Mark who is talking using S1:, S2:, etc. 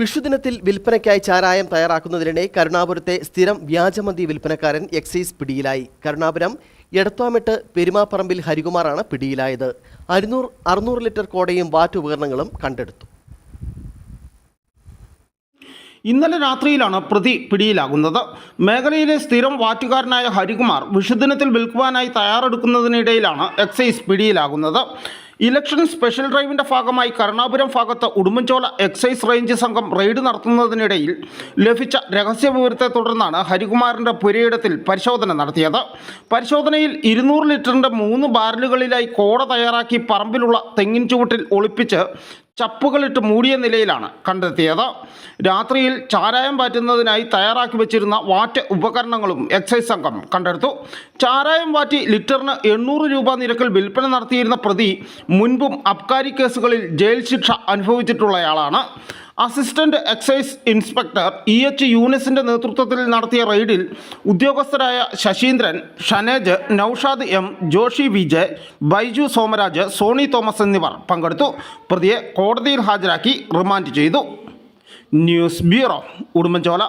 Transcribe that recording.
S1: വിഷുദിനത്തിൽ വിൽപ്പനയ്ക്കായി ചാരായം തയ്യാറാക്കുന്നതിനിടെ കരുണാപുരത്തെ സ്ഥിരം വ്യാജമന്തി വിൽപ്പനക്കാരൻ എക്സൈസ് പിടിയിലായി. കരുണാപുരം എടത്വാമെട്ട് പെരുമാപ്പറമ്പിൽ ഹരികുമാറാണ് പിടിയിലായത്. അരുന്നൂറ് അറുന്നൂറ് ലിറ്റർ കോടയും വാറ്റ് ഉപകരണങ്ങളും കണ്ടെടുത്തു.
S2: ഇന്നലെ രാത്രിയിലാണ് പ്രതി പിടിയിലാകുന്നത്. മേഖലയിലെ സ്ഥിരം വാറ്റുകാരനായ ഹരികുമാർ വിഷുദിനത്തിൽ വിൽക്കുവാനായി തയ്യാറെടുക്കുന്നതിനിടയിലാണ് എക്സൈസ് പിടിയിലാകുന്നത്. ഇലക്ഷൻ സ്പെഷ്യൽ ഡ്രൈവിന്റെ ഭാഗമായി കരുണാപുരം ഭാഗത്ത് ഉടുമ്പൻചോല എക്സൈസ് റേഞ്ച് സംഘം റെയ്ഡ് നടത്തുന്നതിനിടയിൽ ലഭിച്ച രഹസ്യ വിവരത്തെ തുടർന്നാണ് ഹരികുമാറിന്റെ പുരയിടത്തിൽ പരിശോധന നടത്തിയത്. പരിശോധനയിൽ ഇരുന്നൂറ് ലിറ്ററിന്റെ മൂന്ന് ബാരലുകളിലായി കോട തയ്യാറാക്കി പറമ്പിലുള്ള തെങ്ങിൻ ചുവട്ടിൽ ഒളിപ്പിച്ച് ചപ്പുകളിട്ട് മൂടിയ നിലയിലാണ് കണ്ടെത്തിയത്. രാത്രിയിൽ ചാരായം പാറ്റുന്നതിനായി തയ്യാറാക്കി വെച്ചിരുന്ന വാറ്റ് ഉപകരണങ്ങളും എക്സൈസ് സംഘം കണ്ടെടുത്തു. ചാരായം വാറ്റി ലിറ്ററിന് എണ്ണൂറ് രൂപ നിരക്കിൽ വിൽപ്പന നടത്തിയിരുന്ന പ്രതി മുൻപും അബ്കാരി കേസുകളിൽ ജയിൽ ശിക്ഷ അനുഭവിച്ചിട്ടുള്ളയാളാണ്. Assistant excise inspector E. H. യൂനിസിന്റെ നേതൃത്വത്തിൽ നടത്തിയ റെയ്ഡിൽ ഉദ്യോഗസ്ഥരായ Saseendran Shanej Noushad M Joshi Vijay Baiju Somaraj Sony Thomas എന്നിവർ പങ്കെടുത്തു. പ്രതിയെ കോടതിയിൽ ഹാജരാക്കി റിമാൻഡ് ചെയ്തു. News bureau Udumbanchola.